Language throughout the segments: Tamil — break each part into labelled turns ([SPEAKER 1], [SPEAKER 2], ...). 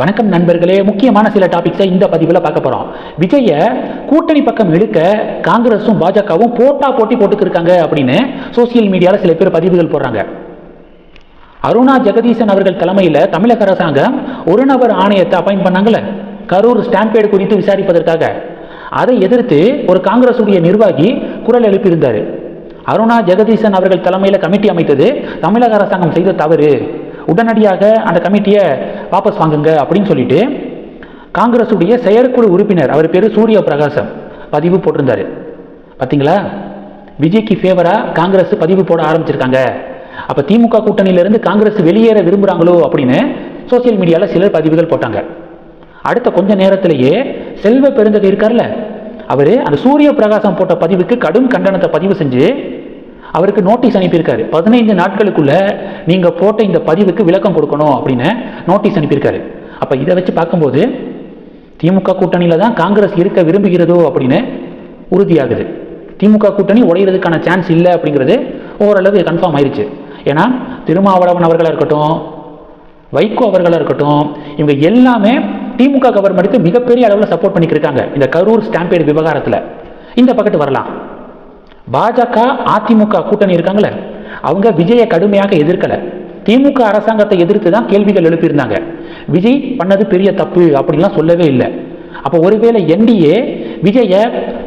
[SPEAKER 1] வணக்கம் நண்பர்களே. முக்கியமான சில டாபிக்ஸை இந்த பதிவில் பார்க்க போகிறோம் விஜய கூட்டணி பக்கம் இழுக்க காங்கிரஸும் பாஜகவும் போட்டா போட்டி போட்டுக்கிருக்காங்க அப்படின்னு சோசியல் மீடியாவில் சில பேர் பதிவுகள் போடுறாங்க. அருணா ஜெகதீசன் அவர்கள் தலைமையில் தமிழக அரசாங்கம் ஒரு நபர் ஆணையத்தை அப்பாயின் பண்ணாங்கல்ல? கரூர் ஸ்டாம்பேடு குறித்து விசாரிப்பதற்காக. அதை எதிர்த்து ஒரு காங்கிரஸுடைய நிர்வாகி குரல் எழுப்பியிருந்தார். அருணா ஜெகதீசன் அவர்கள் தலைமையில் கமிட்டி அமைத்தது தமிழக அரசாங்கம் செய்த தவறு. உடனடியாக அந்த கமிட்டியை வாபஸ் வாங்குங்க அப்படின்னு சொல்லிட்டு காங்கிரஸுடைய செயற்குழு உறுப்பினர் அவர் பேர் சூரிய பிரகாசம் பதிவு போட்டிருந்தாரு. பார்த்தீங்களா விஜய்க்கு ஃபேவராக காங்கிரஸ் பதிவு போட ஆரம்பிச்சிருக்காங்க. அப்போ திமுக கூட்டணியிலேருந்து காங்கிரஸ் வெளியேற விரும்புகிறாங்களோ அப்படின்னு சோசியல் மீடியாவில் சிலர் பதிவுகள் போட்டாங்க. அடுத்த கொஞ்ச நேரத்திலேயே செல்வ பெருந்தகை இருக்கார்ல அவர் அந்த சூரிய பிரகாசம் போட்ட பதிவுக்கு கடும் கண்டனத்தை பதிவு செஞ்சு அவருக்கு நோட்டீஸ் அனுப்பியிருக்காரு. பதினைந்து நாட்களுக்குள்ள நீங்கள் போட்ட இந்த பதிவுக்கு விளக்கம் கொடுக்கணும் அப்படின்னு நோட்டீஸ் அனுப்பியிருக்காரு. அப்போ இதை வச்சு பார்க்கும்போது திமுக கூட்டணியில் தான் காங்கிரஸ் இருக்க விரும்புகிறதோ அப்படின்னு உறுதியாகுது. திமுக கூட்டணி உடையிறதுக்கான சான்ஸ் இல்லை அப்படிங்கிறது ஓரளவு கன்ஃபார்ம் ஆயிடுச்சு ஏன்னா திருமாவளவன் அவர்களாக இருக்கட்டும் வைகோ அவர்களாக இருக்கட்டும் இவங்க எல்லாமே திமுக கவர்மெண்ட்டுக்கு மிகப்பெரிய அளவில் சப்போர்ட் பண்ணிக்கிருக்காங்க இந்த கரூர் ஸ்டாம்பேடு விவகாரத்தில். இந்த பக்கத்து வரலாம். பாஜக அதிமுக கூட்டணி இருக்காங்களே அவங்க விஜயை கடுமையாக எதிர்க்கலை. திமுக அரசாங்கத்தை எதிர்த்து தான் கேள்விகள் எழுப்பியிருந்தாங்க. விஜய் பண்ணது பெரிய தப்பு அப்படின்லாம் சொல்லவே இல்லை. அப்போ ஒருவேளை என்டிஏ விஜயை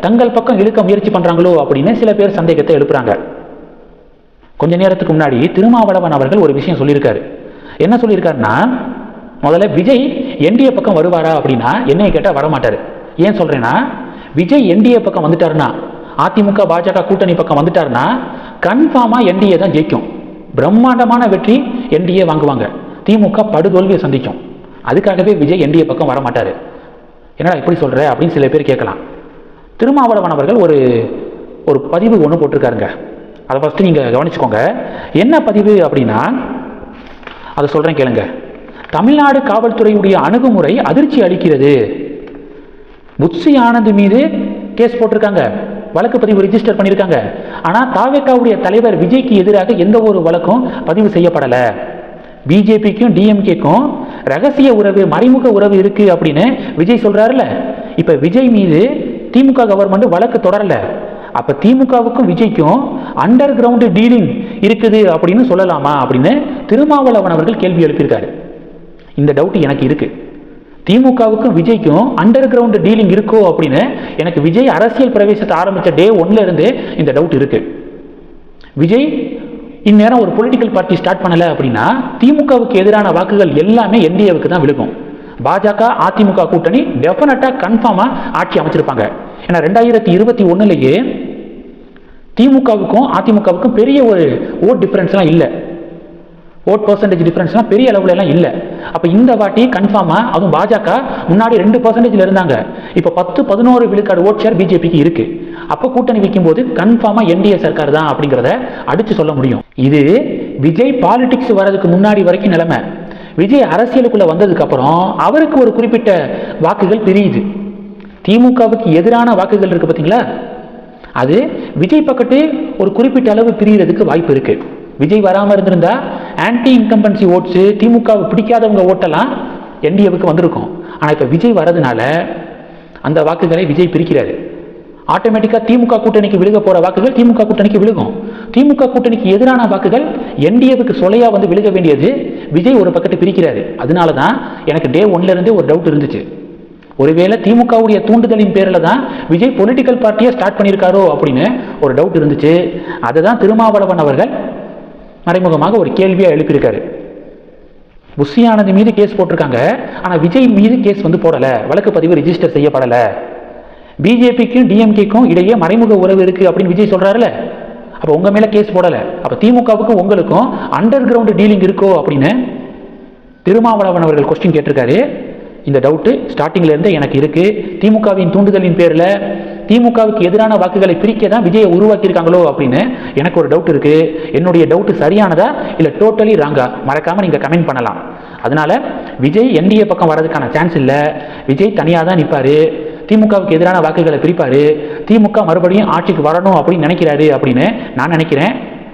[SPEAKER 1] தங்கள் பக்கம் இழுக்க முயற்சி பண்ணுறாங்களோ அப்படின்னு சில பேர் சந்தேகத்தை எழுப்புறாங்க. கொஞ்ச நேரத்துக்கு முன்னாடி திருமாவளவன் அவர்கள் ஒரு விஷயம் சொல்லியிருக்காரு. என்ன சொல்லியிருக்காருன்னா முதல்ல விஜய் என்டிஏ பக்கம் வருவாரா அப்படின்னா என்னைய கேட்டால் வரமாட்டார். ஏன் சொல்கிறேன்னா விஜய் என்டிஏ பக்கம் வந்துட்டாருன்னா அதிமுக பாஜக கூட்டணி பக்கம் வந்துட்டாருன்னா கன்ஃபார்மாக என்டிஏ தான் ஜெயிக்கும். பிரம்மாண்டமான வெற்றி என்டிஏ வாங்குவாங்க. திமுக படுதோல்வியை சந்திக்கும். அதுக்காகவே விஜய் என்டிஏ பக்கம் வர மாட்டார் என்னடா இப்படி சொல்கிற அப்படின்னு சில பேர் கேட்கலாம். திருமாவளவன் அவர்கள் ஒரு ஒரு பதிவு ஒன்று போட்டிருக்காருங்க. அதை ஃபஸ்ட்டு நீங்கள் கவனிச்சுக்கோங்க. என்ன பதிவு அப்படின்னா அதை சொல்கிறேன் கேளுங்க. தமிழ்நாடு காவல்துறையுடைய அணுகுமுறை அதிர்ச்சி அளிக்கிறது. புத்ஸி ஆனந்த் மீது கேஸ் போட்டிருக்காங்க. வழக்கு பதிவு ரிஜிஸ்டர் பண்ணியிருக்காங்க ஆனால் தாவேக்காவுடைய தலைவர் விஜய்க்கு எதிராக எந்த ஒரு வழக்கும் பதிவு செய்யப்படலை. பிஜேபிக்கும் டிஎம்கேக்கும் ரகசிய உறவு மறைமுக உறவு இருக்கு அப்படின்னு விஜய் சொல்றாருல இப்ப விஜய் மீது திமுக கவர்மெண்ட் வழக்கு தொடரல. அப்ப திமுகவுக்கும் விஜய்க்கும் அண்டர் கிரவுண்டு டீலிங் இருக்குது அப்படின்னு சொல்லலாமா அப்படின்னு திருமாவளவன் அவர்கள் கேள்வி எழுப்பியிருக்காரு. இந்த டவுட் எனக்கு இருக்குது திமுகவுக்கும் விஜய்க்கும் அண்டர் கிரவுண்ட் டீலிங் இருக்கோ அப்படின்னு எனக்கு விஜய் அரசியல் பிரவேசத்தை ஆரம்பித்த டே ஒன்ல இருந்து இந்த டவுட் இருக்கு. விஜய் இந்நேரம் ஒரு பொலிட்டிக்கல் பார்ட்டி ஸ்டார்ட் பண்ணல அப்படின்னா திமுகவுக்கு எதிரான வாக்குகள் எல்லாமே என்டிஏவுக்கு தான் விழுகும். பாஜக அதிமுக கூட்டணி டெஃபினட்டாக கன்ஃபார்மாக ஆட்சி அமைச்சிருப்பாங்க. ஏன்னா ரெண்டாயிரத்தி இருபத்தி ஒன்றுலேயே திமுகவுக்கும் அதிமுகவுக்கும் பெரிய ஒரு ஓட் டிஃப்ரென்ஸ்லாம் இல்லை. ஓட் பர்சன்டேஜ் டிஃப்ரென்ஸ்லாம் பெரிய அளவுல எல்லாம் இல்லை. அப்போ இந்த வாட்டி கன்ஃபார்மாக அதுவும் பாஜக முன்னாடி ரெண்டு பர்சன்டேஜில் இருந்தாங்க. இப்போ பத்து பதினோரு விழுக்காடு ஓட் ஷேர் பிஜேபிக்கு இருக்கு. அப்போ கூட்டணி வைக்கும்போது கன்ஃபார்மாக என்டிஏ சர்க்கார் தான் அப்படிங்கிறத அடித்து சொல்ல முடியும். இது விஜய் பாலிடிக்ஸ் வர்றதுக்கு முன்னாடி வரைக்கும் நிலைமை. விஜய் அரசியலுக்குள்ளே வந்ததுக்கப்புறம் அவருக்கு ஒரு குறிப்பிட்ட வாக்குகள் பிரியுது திமுகவுக்கு எதிரான வாக்குகள் இருக்குது பார்த்தீங்களா அது விஜய் பக்கத்து ஒரு குறிப்பிட்ட அளவு பிரியறதுக்கு வாய்ப்பு இருக்குது விஜய் வராமல் இருந்திருந்தா ஆன்டி இன்கம்பன்சி ஓட்ஸு திமுகவை பிடிக்காதவங்க ஓட்டெல்லாம் என்டிஏவுக்கு வந்திருக்கும். ஆனால் இப்போ விஜய் வரதுனால அந்த வாக்குகளை விஜய் பிரிக்கிறாரு. ஆட்டோமேட்டிக்காக திமுக கூட்டணிக்கு விழுக போகிற வாக்குகள் திமுக கூட்டணிக்கு விழுகும். திமுக கூட்டணிக்கு எதிரான வாக்குகள் என்டிஏவுக்கு சொலையாக வந்து விழுக வேண்டியது விஜய் ஒரு பக்கத்தை பிரிக்கிறாரு. அதனால தான் எனக்கு டே ஒன்லேருந்தே ஒரு டவுட் இருந்துச்சு. ஒருவேளை திமுகவுடைய தூண்டுதலின் பேரில் தான் விஜய் பொலிட்டிக்கல் பார்ட்டியை ஸ்டார்ட் பண்ணியிருக்காரோ அப்படின்னு ஒரு டவுட் இருந்துச்சு. அதை தான் திருமாவளவன் அவர்கள் மறைமுகமாக ஒரு கேள்வியாக எழுப்பியிருக்காரு. புஷியானது மீது கேஸ் போட்டிருக்காங்க. ஆனால் விஜய் மீது கேஸ் வந்து போடலை. வழக்கு பதிவு ரிஜிஸ்டர் செய்யப்படலை. பிஜேபிக்கும் டிஎம்கேக்கும் இடையே மறைமுக உறவு இருக்குது அப்படின்னு விஜய் சொல்கிறாருல அப்போ உங்கள் மேலே கேஸ் போடலை. அப்போ திமுகவுக்கும் உங்களுக்கும் அண்டர் கிரவுண்டு டீலிங் இருக்கோ அப்படின்னு திருமாவளவன் அவர்கள் கொஸ்டின் கேட்டிருக்காரு. இந்த டவுட்டு ஸ்டார்டிங்லேருந்தே எனக்கு இருக்குது திமுகவின் தூண்டுதலின் பேரில் திமுகவுக்கு எதிரான வாக்குகளை பிரிக்க தான் விஜயை உருவாக்கியிருக்காங்களோ அப்படின்னு எனக்கு ஒரு டவுட் இருக்கு. என்னுடைய டவுட் சரியானதா இல்லை டோட்டலி ராங்கா மறக்காம நீங்க கமெண்ட் பண்ணலாம். அதனால விஜய் என்டிஏ பக்கம் வர்றதுக்கான சான்ஸ் இல்லை. விஜய் தனியாக தான் நிற்பாரு திமுகவுக்கு எதிரான வாக்குகளை பிரிப்பாரு. திமுக மறுபடியும் ஆட்சிக்கு வரணும் அப்படின்னு நினைக்கிறாரு அப்படின்னு நான் நினைக்கிறேன்.